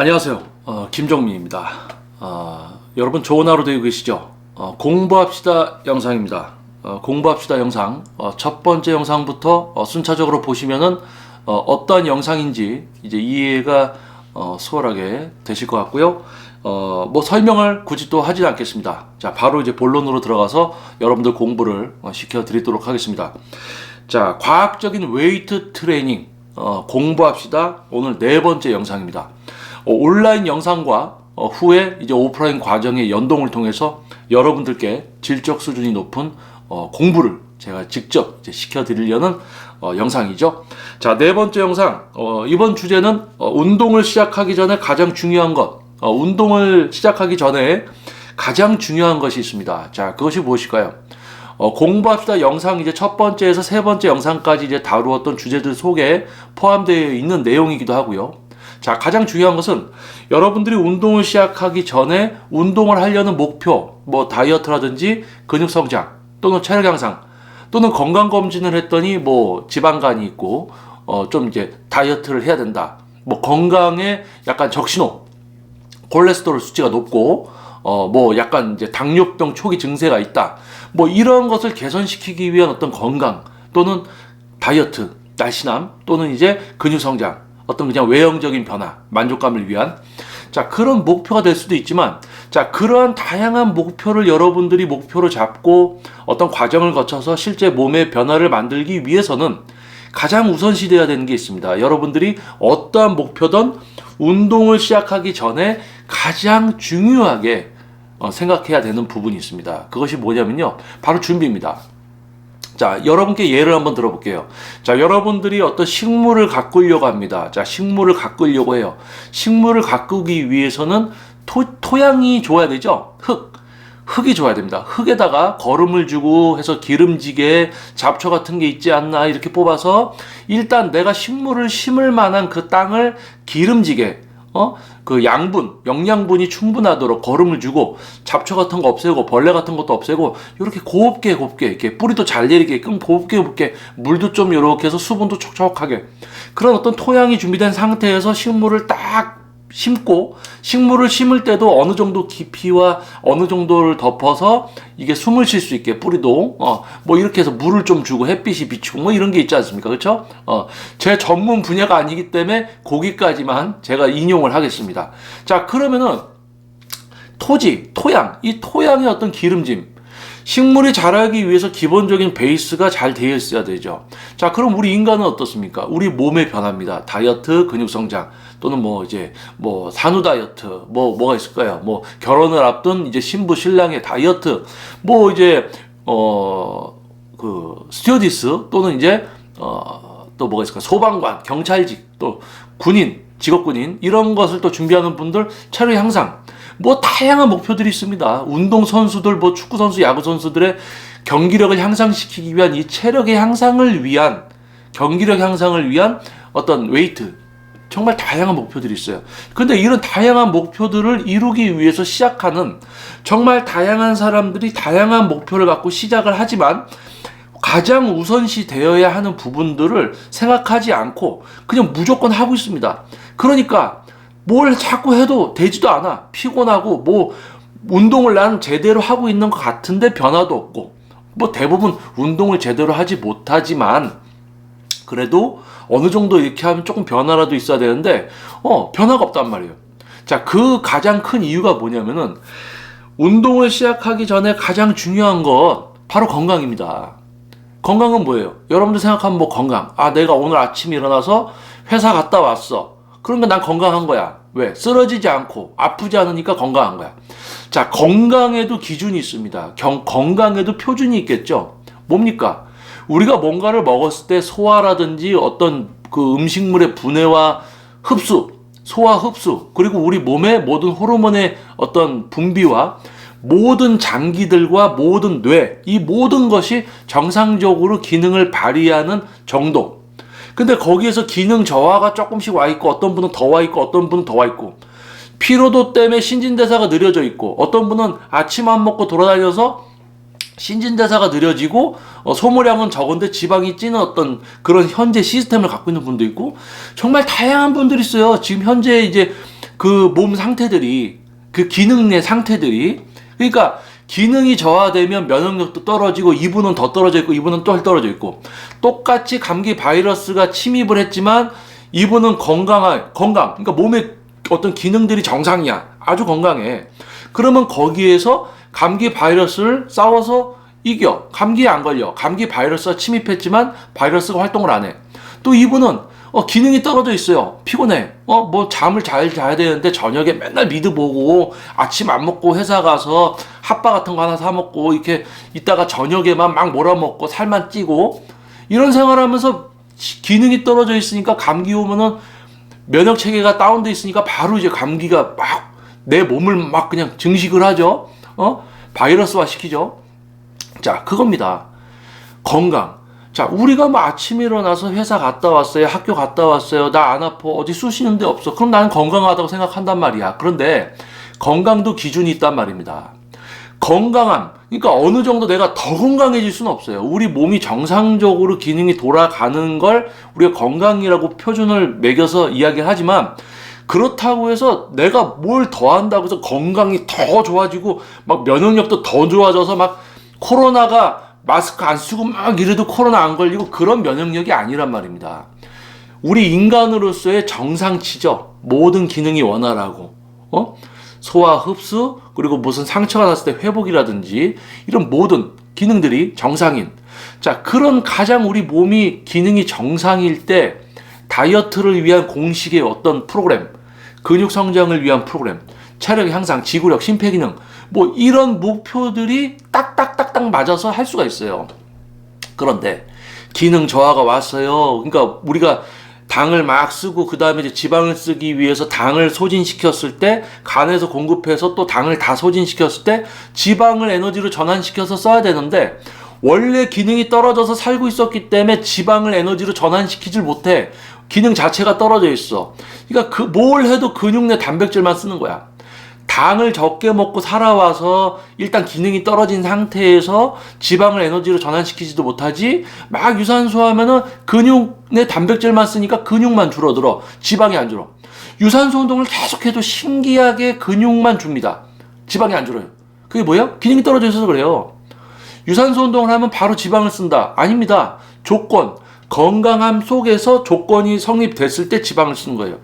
안녕하세요. 어, 김정민입니다. 어, 여러분 좋은 하루 되고 계시죠? 어, 공부합시다 영상입니다. 어, 공부합시다 영상 어, 첫 번째 영상부터 어, 순차적으로 보시면은 어, 떠한 영상인지 이제 이해가 어, 수월하게 되실 것 같고요. 어, 뭐 설명을 굳이 또 하진 않겠습니다. 자, 바로 이제 본론으로 들어가서 여러분들 공부를 어, 시켜드리도록 하겠습니다. 자, 과학적인 웨이트 트레이닝 어, 공부합시다. 오늘 네 번째 영상입니다. 어, 온라인 영상과 어, 후에 이제 오프라인 과정의 연동을 통해서 여러분들께 질적 수준이 높은 어, 공부를 제가 직접 시켜드리려는 어, 영상이죠. 자, 네 번째 영상. 어, 이번 주제는 어, 운동을 시작하기 전에 가장 중요한 것. 어, 운동을 시작하기 전에 가장 중요한 것이 있습니다. 자, 그것이 무엇일까요? 어, 공부합시다 영상 이제 첫 번째에서 세 번째 영상까지 이제 다루었던 주제들 속에 포함되어 있는 내용이기도 하고요. 자, 가장 중요한 것은 여러분들이 운동을 시작하기 전에 운동을 하려는 목표, 뭐 다이어트라든지 근육 성장 또는 체력 향상 또는 건강 검진을 했더니 뭐 지방간이 있고 어, 좀 이제 다이어트를 해야 된다. 뭐 건강에 약간 적신호, 콜레스테롤 수치가 높고 어, 뭐 약간 이제 당뇨병 초기 증세가 있다. 뭐 이런 것을 개선시키기 위한 어떤 건강 또는 다이어트, 날씬함 또는 이제 근육 성장, 어떤 그냥 외형적인 변화, 만족감을 위한 자, 그런 목표가 될 수도 있지만 자, 그러한 다양한 목표를 여러분들이 목표로 잡고 어떤 과정을 거쳐서 실제 몸의 변화를 만들기 위해서는 가장 우선시 돼야 되는 게 있습니다. 여러분들이 어떠한 목표든 운동을 시작하기 전에 가장 중요하게 어, 생각해야 되는 부분이 있습니다. 그것이 뭐냐면요. 바로 준비입니다. 자, 여러분께 예를 한번 들어볼게요. 자, 여러분들이 어떤 식물을 가꾸려고 합니다. 자, 식물을 가꾸려고 해요. 식물을 가꾸기 위해서는 토, 토양이 좋아야 되죠? 흙. 흙이 좋아야 됩니다. 흙에다가 거름을 주고 해서 기름지게 잡초 같은 게 있지 않나 이렇게 뽑아서 일단 내가 식물을 심을 만한 그 땅을 기름지게 어? 그 양분, 영양분이 충분하도록 거름을 주고 잡초 같은 거 없애고 벌레 같은 것도 없애고 이렇게 곱게 곱게 이렇게 뿌리도 잘 내리게 끔 곱게 곱게 물도 좀 이렇게 해서 수분도 촉촉하게 그런 어떤 토양이 준비된 상태에서 식물을 딱 심고 식물을 심을 때도 어느 정도 깊이와 어느 정도를 덮어서 이게 숨을 쉴 수 있게 뿌리도 어 뭐 이렇게 해서 물을 좀 주고 햇빛이 비추고 뭐 이런 게 있지 않습니까 그렇죠 어제 전문 분야가 아니기 때문에 거기까지만 제가 인용을 하겠습니다 자 그러면은 토지 토양 이 토양의 어떤 기름짐 식물이 자라기 위해서 기본적인 베이스가 잘 되어 있어야 되죠. 자, 그럼 우리 인간은 어떻습니까? 우리 몸의 변화입니다. 다이어트, 근육 성장, 또는 뭐 이제 뭐 산후 다이어트, 뭐 뭐가 있을까요? 뭐 결혼을 앞둔 이제 신부 신랑의 다이어트, 뭐 이제 어 그 스튜어디스 또는 이제 어 또 뭐가 있을까? 소방관, 경찰직, 또 군인, 직업군인 이런 것을 또 준비하는 분들 체력 향상 뭐 다양한 목표들이 있습니다. 운동 선수들, 뭐 축구 선수, 야구 선수들의 경기력을 향상시키기 위한 이 체력의 향상을 위한 경기력 향상을 위한 어떤 웨이트 정말 다양한 목표들이 있어요. 근데 이런 다양한 목표들을 이루기 위해서 시작하는 정말 다양한 사람들이 다양한 목표를 갖고 시작을 하지만 가장 우선시 되어야 하는 부분들을 생각하지 않고 그냥 무조건 하고 있습니다. 그러니까 뭘 자꾸 해도 되지도 않아. 피곤하고 뭐 운동을 난 제대로 하고 있는 것 같은데 변화도 없고 뭐 대부분 운동을 제대로 하지 못하지만 그래도 어느 정도 이렇게 하면 조금 변화라도 있어야 되는데 어 변화가 없단 말이에요. 자, 그 가장 큰 이유가 뭐냐면은 운동을 시작하기 전에 가장 중요한 건 바로 건강입니다. 건강은 뭐예요? 여러분들 생각하면 뭐 건강. 아, 내가 오늘 아침에 일어나서 회사 갔다 왔어. 그러면 난 건강한 거야. 왜? 쓰러지지 않고 아프지 않으니까 건강한 거야. 자, 건강에도 기준이 있습니다. 경, 건강에도 표준이 있겠죠. 뭡니까? 우리가 뭔가를 먹었을 때 소화라든지 어떤 그 음식물의 분해와 흡수, 소화 흡수, 그리고 우리 몸의 모든 호르몬의 어떤 분비와 모든 장기들과 모든 뇌, 이 모든 것이 정상적으로 기능을 발휘하는 정도, 근데 거기에서 기능 저하가 조금씩 와 있고 어떤 분은 더 와 있고 어떤 분은 더 와 있고 피로도 때문에 신진대사가 느려져 있고 어떤 분은 아침 안 먹고 돌아다녀서 신진대사가 느려지고 어, 소모량은 적은데 지방이 찌는 어떤 그런 현재 시스템을 갖고 있는 분도 있고 정말 다양한 분들이 있어요. 지금 현재 이제 그 몸 상태들이 그 기능 내 상태들이. 그러니까 기능이 저하되면 면역력도 떨어지고 이분은 더 떨어져 있고 이분은 또 떨어져 있고. 똑같이 감기 바이러스가 침입을 했지만 이분은 건강한 건강. 그러니까 몸의 어떤 기능들이 정상이야. 아주 건강해. 그러면 거기에서 감기 바이러스를 싸워서 이겨 감기에 안 걸려 감기 바이러스가 침입했지만 바이러스가 활동을 안 해 또 이분은 어, 기능이 떨어져 있어요. 피곤해. 어, 뭐 잠을 잘 자야 되는데 저녁에 맨날 미드 보고 아침 안 먹고 회사 가서 핫바 같은 거 하나 사 먹고 이렇게 있다가 저녁에만 막 몰아먹고 살만 찌고 이런 생활하면서 시- 기능이 떨어져 있으니까 감기 오면은 면역 체계가 다운돼 있으니까 바로 이제 감기가 막 내 몸을 막 그냥 증식을 하죠. 어? 바이러스화 시키죠. 자, 그겁니다. 건강. 자, 우리가 뭐 아침에 일어나서 회사 갔다 왔어요. 학교 갔다 왔어요. 나 안 아파. 어디 쑤시는 데 없어. 그럼 나는 건강하다고 생각한단 말이야. 그런데 건강도 기준이 있단 말입니다. 건강함. 그러니까 어느 정도 내가 더 건강해질 수는 없어요. 우리 몸이 정상적으로 기능이 돌아가는 걸 우리가 건강이라고 표준을 매겨서 이야기를 하지만 그렇다고 해서 내가 뭘 더 한다고 해서 건강이 더 좋아지고 막 면역력도 더 좋아져서 막 코로나가 마스크 안 쓰고 막 이래도 코로나 안 걸리고 그런 면역력이 아니란 말입니다. 우리 인간으로서의 정상치죠. 모든 기능이 원활하고, 어? 소화, 흡수, 그리고 무슨 상처가 났을 때 회복이라든지 이런 모든 기능들이 정상인. 자, 그런 가장 우리 몸이 기능이 정상일 때 다이어트를 위한 공식의 어떤 프로그램, 근육 성장을 위한 프로그램, 체력 향상, 지구력, 심폐 기능, 뭐 이런 목표들이 딱딱딱딱 맞아서 할 수가 있어요. 그런데 기능 저하가 왔어요. 그러니까 우리가 당을 막 쓰고 그 다음에 이제 지방을 쓰기 위해서 당을 소진시켰을 때 간에서 공급해서 또 당을 다 소진시켰을 때 지방을 에너지로 전환시켜서 써야 되는데 원래 기능이 떨어져서 살고 있었기 때문에 지방을 에너지로 전환시키질 못해 기능 자체가 떨어져 있어. 그러니까 그 뭘 해도 근육 내 단백질만 쓰는 거야. 당을 적게 먹고 살아와서 일단 기능이 떨어진 상태에서 지방을 에너지로 전환시키지도 못하지 막 유산소 하면은 근육 내 단백질만 쓰니까 근육만 줄어들어. 지방이 안 줄어. 유산소 운동을 계속해도 신기하게 근육만 줍니다. 지방이 안 줄어요. 그게 뭐예요? 기능이 떨어져 있어서 그래요. 유산소 운동을 하면 바로 지방을 쓴다. 아닙니다. 조건 건강함 속에서 조건이 성립됐을 때 지방을 쓰는 거예요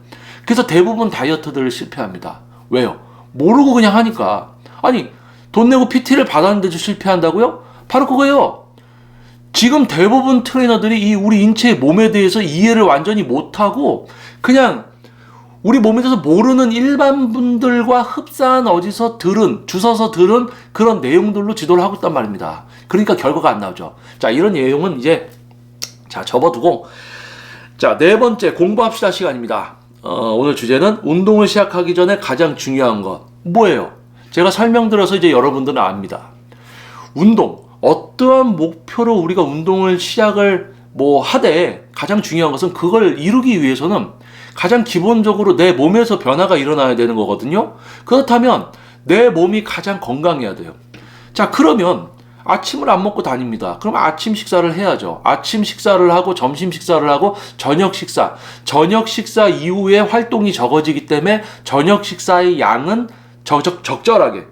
그래서 대부분 다이어트들을 실패합니다 왜요? 모르고 그냥 하니까. 아니, 돈 내고 PT를 받았는데도 실패한다고요? 바로 그거예요. 지금 대부분 트레이너들이 이 우리 인체의 몸에 대해서 이해를 완전히 못하고 그냥 우리 몸에 대해서 모르는 일반 분들과 흡사한 어디서 들은, 주워서 들은 그런 내용들로 지도를 하고 있단 말입니다. 그러니까 결과가 안 나오죠. 자, 이런 내용은 이제, 자, 접어두고, 자, 네 번째 공부합시다 시간입니다. 어, 오늘 주제는 운동을 시작하기 전에 가장 중요한 것. 뭐예요? 제가 설명드려서 이제 여러분들은 압니다. 운동. 어떠한 목표로 우리가 운동을 시작을 뭐 하되 가장 중요한 것은 그걸 이루기 위해서는 가장 기본적으로 내 몸에서 변화가 일어나야 되는 거거든요. 그렇다면 내 몸이 가장 건강해야 돼요. 자, 그러면 아침을 안 먹고 다닙니다. 그럼 아침 식사를 해야죠. 아침 식사를 하고 점심 식사를 하고 저녁 식사. 저녁 식사 이후에 활동이 적어지기 때문에 저녁 식사의 양은 적적, 적절하게.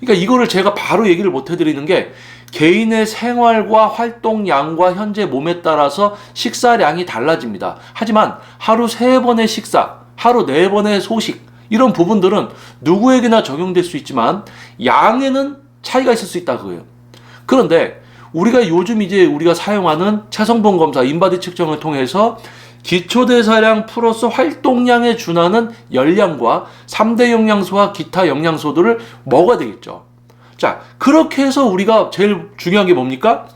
그러니까 이거를 제가 바로 얘기를 못 해드리는 게 개인의 생활과 활동량과 현재 몸에 따라서 식사량이 달라집니다. 하지만 하루 세 번의 식사, 하루 네 번의 소식, 이런 부분들은 누구에게나 적용될 수 있지만 양에는 차이가 있을 수 있다 그거예요. 그런데 우리가 요즘 이제 우리가 사용하는 체성분 검사, 인바디 측정을 통해서 기초대사량 플러스 활동량에 준하는 열량과 3대 영양소와 기타 영양소들을 먹어야 되겠죠. 자, 그렇게 해서 우리가 제일 중요한 게 뭡니까?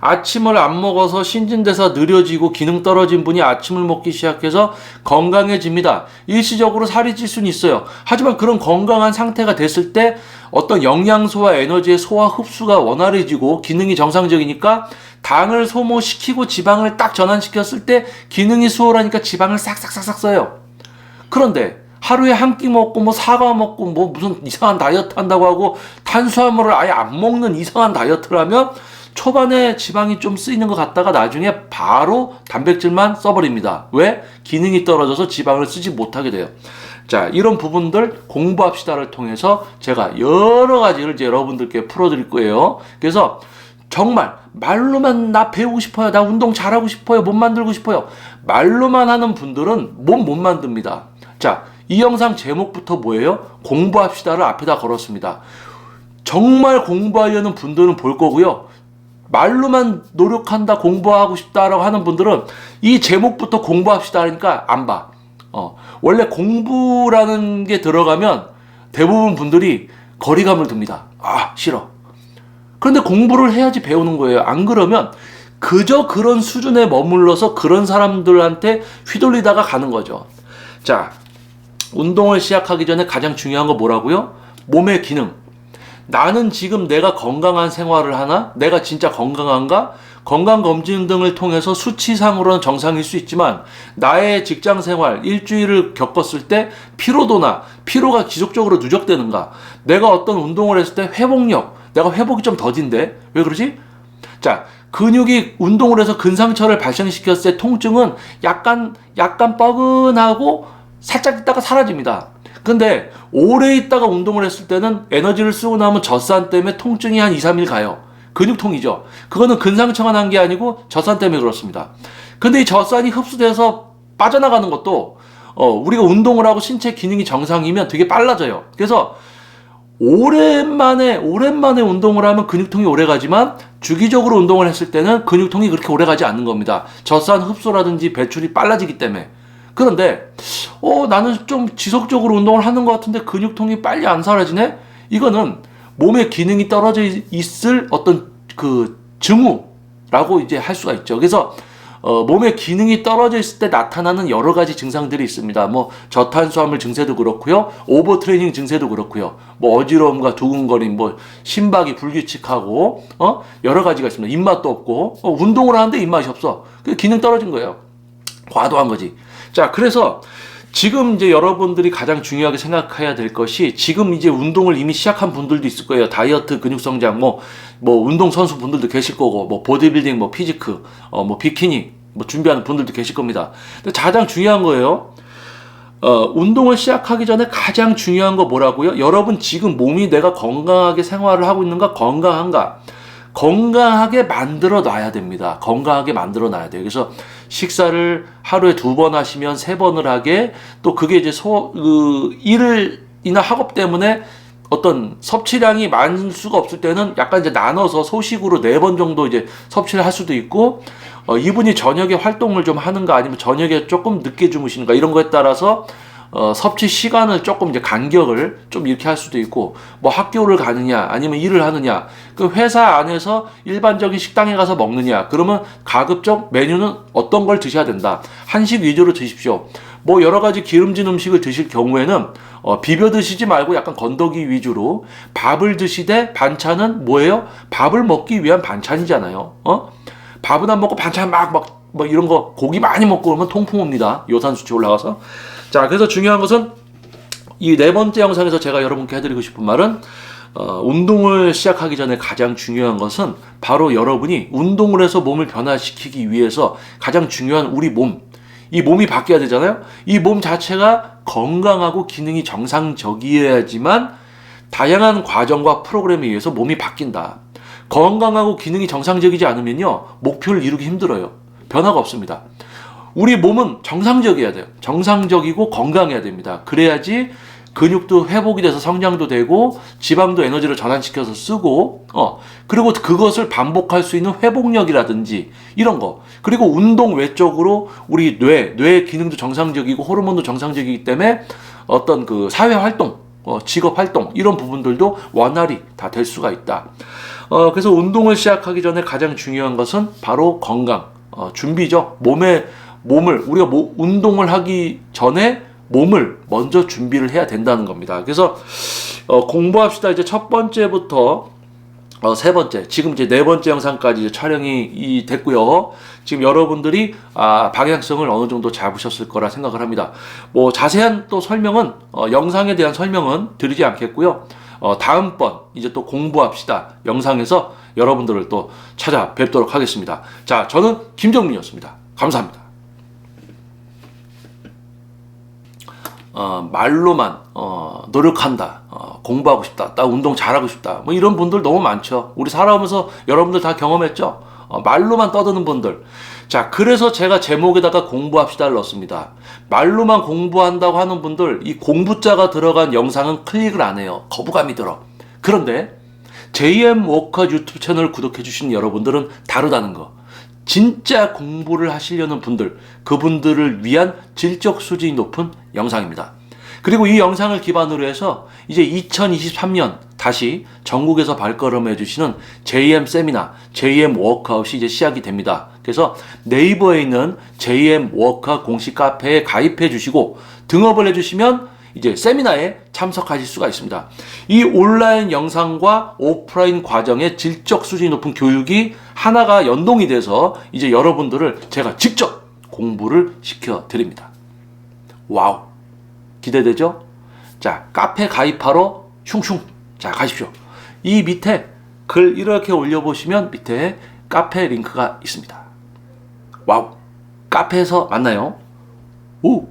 아침을 안 먹어서 신진대사 느려지고 기능 떨어진 분이 아침을 먹기 시작해서 건강해집니다. 일시적으로 살이 찔 수는 있어요. 하지만 그런 건강한 상태가 됐을 때 어떤 영양소와 에너지의 소화 흡수가 원활해지고 기능이 정상적이니까 당을 소모시키고 지방을 딱 전환시켰을 때 기능이 수월하니까 지방을 싹싹싹싹 써요. 그런데 하루에 한 끼 먹고 뭐 사과 먹고 뭐 무슨 이상한 다이어트 한다고 하고 탄수화물을 아예 안 먹는 이상한 다이어트를 하면 초반에 지방이 좀 쓰이는 것 같다가 나중에 바로 단백질만 써버립니다. 왜? 기능이 떨어져서 지방을 쓰지 못하게 돼요. 자, 이런 부분들 공부합시다를 통해서 제가 여러 가지를 이제 여러분들께 풀어드릴 거예요. 그래서 정말 말로만 나 배우고 싶어요. 나 운동 잘하고 싶어요. 몸 만들고 싶어요. 말로만 하는 분들은 몸 못 만듭니다. 자, 이 영상 제목부터 뭐예요? 공부합시다를 앞에다 걸었습니다. 정말 공부하려는 분들은 볼 거고요. 말로만 노력한다, 공부하고 싶다라고 하는 분들은 이 제목부터 공부합시다 하니까 안 봐. 어, 원래 공부라는 게 들어가면 대부분 분들이 거리감을 듭니다. 아, 싫어. 그런데 공부를 해야지 배우는 거예요. 안 그러면 그저 그런 수준에 머물러서 그런 사람들한테 휘둘리다가 가는 거죠. 자, 운동을 시작하기 전에 가장 중요한 거 뭐라고요? 몸의 기능. 나는 지금 내가 건강한 생활을 하나? 내가 진짜 건강한가? 건강검진 등을 통해서 수치상으로는 정상일 수 있지만 나의 직장 생활 일주일을 겪었을 때 피로도나 피로가 지속적으로 누적되는가? 내가 어떤 운동을 했을 때 회복력, 내가 회복이 좀 더딘데? 왜 그러지? 자, 근육이 운동을 해서 근상처를 발생시켰을 때 통증은 약간, 약간 뻐근하고 살짝 있다가 사라집니다. 근데 오래 있다가 운동을 했을 때는 에너지를 쓰고 나면 젖산 때문에 통증이 한 2, 3일 가요. 근육통이죠. 그거는 근상처가 난게 아니고 젖산 때문에 그렇습니다. 근데 이 젖산이 흡수돼서 빠져나가는 것도 어, 우리가 운동을 하고 신체 기능이 정상이면 되게 빨라져요. 그래서 오랜만에 오랜만에 운동을 하면 근육통이 오래 가지만 주기적으로 운동을 했을 때는 근육통이 그렇게 오래 가지 않는 겁니다. 젖산 흡수라든지 배출이 빨라지기 때문에. 그런데 어 나는 좀 지속적으로 운동을 하는 것 같은데 근육통이 빨리 안 사라지네. 이거는 몸의 기능이 떨어져 있을 어떤 그 증후라고 이제 할 수가 있죠. 그래서 어, 몸의 기능이 떨어져 있을 때 나타나는 여러 가지 증상들이 있습니다. 뭐 저탄수화물 증세도 그렇고요, 오버 트레이닝 증세도 그렇고요, 뭐 어지러움과 두근거림, 뭐 심박이 불규칙하고 어 여러 가지가 있습니다. 입맛도 없고 어, 운동을 하는데 입맛이 없어. 그 기능 떨어진 거예요. 과도한 거지. 자, 그래서 지금 이제 여러분들이 가장 중요하게 생각해야 될 것이 지금 이제 운동을 이미 시작한 분들도 있을 거예요. 다이어트, 근육 성장, 뭐, 뭐, 운동 선수 분들도 계실 거고, 뭐, 보디빌딩, 뭐, 피지크, 어, 뭐, 비키니, 뭐, 준비하는 분들도 계실 겁니다. 근데 가장 중요한 거예요. 어, 운동을 시작하기 전에 가장 중요한 거 뭐라고요? 여러분 지금 몸이 내가 건강하게 생활을 하고 있는가, 건강한가? 건강하게 만들어 놔야 됩니다. 건강하게 만들어 놔야 돼요. 그래서 식사를 하루에 두 번 하시면 세 번을 하게 또 그게 이제 소, 그, 일을 이나 학업 때문에 어떤 섭취량이 많을 수가 없을 때는 약간 이제 나눠서 소식으로 네 번 정도 이제 섭취를 할 수도 있고 어, 이분이 저녁에 활동을 좀 하는가 아니면 저녁에 조금 늦게 주무시는가 이런 거에 따라서 어, 섭취 시간을 조금 이제 간격을 좀 이렇게 할 수도 있고 뭐 학교를 가느냐 아니면 일을 하느냐 그 회사 안에서 일반적인 식당에 가서 먹느냐 그러면 가급적 메뉴는 어떤 걸 드셔야 된다. 한식 위주로 드십시오. 뭐 여러 가지 기름진 음식을 드실 경우에는 어, 비벼 드시지 말고 약간 건더기 위주로 밥을 드시되 반찬은 뭐예요? 밥을 먹기 위한 반찬이잖아요. 어? 밥은 안 먹고 반찬 막막 뭐 이런 거 고기 많이 먹고 그러면 통풍 옵니다 요산 수치 올라가서 자, 그래서 중요한 것은 이 네 번째 영상에서 제가 여러분께 해드리고 싶은 말은 어, 운동을 시작하기 전에 가장 중요한 것은 바로 여러분이 운동을 해서 몸을 변화시키기 위해서 가장 중요한 우리 몸, 이 몸이 바뀌어야 되잖아요. 이 몸 자체가 건강하고 기능이 정상적이어야지만 다양한 과정과 프로그램에 의해서 몸이 바뀐다. 건강하고 기능이 정상적이지 않으면요, 목표를 이루기 힘들어요. 변화가 없습니다. 우리 몸은 정상적이어야 돼요. 정상적이고 건강해야 됩니다. 그래야지 근육도 회복이 돼서 성장도 되고 지방도 에너지를 전환시켜서 쓰고 어 그리고 그것을 반복할 수 있는 회복력이라든지 이런 거 그리고 운동 외적으로 우리 뇌뇌 기능도 정상적이고 호르몬도 정상적이기 때문에 어떤 그 사회 활동 어, 직업 활동 이런 부분들도 원활히 다 될 수가 있다. 어, 그래서 운동을 시작하기 전에 가장 중요한 것은 바로 건강 어, 준비죠. 몸에 몸을 우리가 뭐, 운동을 하기 전에 몸을 먼저 준비를 해야 된다는 겁니다. 그래서 어, 공부합시다. 이제 첫 번째부터 어, 세 번째, 지금 이제 네 번째 영상까지 이제 촬영이 이 됐고요. 지금 여러분들이 아, 방향성을 어느 정도 잡으셨을 거라 생각을 합니다. 뭐 자세한 또 설명은 어, 영상에 대한 설명은 드리지 않겠고요. 어, 다음번 이제 또 공부합시다 영상에서 여러분들을 또 찾아뵙도록 하겠습니다. 자, 저는 김정민이었습니다. 감사합니다. 어, 말로만 어, 노력한다, 어, 공부하고 싶다, 나 운동 잘하고 싶다, 뭐 이런 분들 너무 많죠. 우리 살아오면서 여러분들 다 경험했죠. 어, 말로만 떠드는 분들. 자, 그래서 제가 제목에다가 공부합시다를 넣었습니다. 말로만 공부한다고 하는 분들, 이 공부자가 들어간 영상은 클릭을 안 해요. 거부감이 들어. 그런데 JM 워커 유튜브 채널 구독해주신 여러분들은 다르다는 거. 진짜 공부를 하시려는 분들, 그분들을 위한 질적 수준이 높은 영상입니다. 그리고 이 영상을 기반으로 해서 이제 2023년 다시 전국에서 발걸음해 주시는 JM 세미나, JM 워크아웃이 이제 시작이 됩니다. 그래서 네이버에 있는 JM 워크아웃 공식 카페에 가입해 주시고 등업을 해 주시면 이제 세미나에 참석하실 수가 있습니다. 이 온라인 영상과 오프라인 과정의 질적 수준이 높은 교육이 하나가 연동이 돼서 이제 여러분들을 제가 직접 공부를 시켜 드립니다. 와우. 기대되죠? 자, 카페 가입하러 슝슝. 자, 가십시오. 이 밑에 글 이렇게 올려보시면 밑에 카페 링크가 있습니다. 와우. 카페에서 만나요. 오.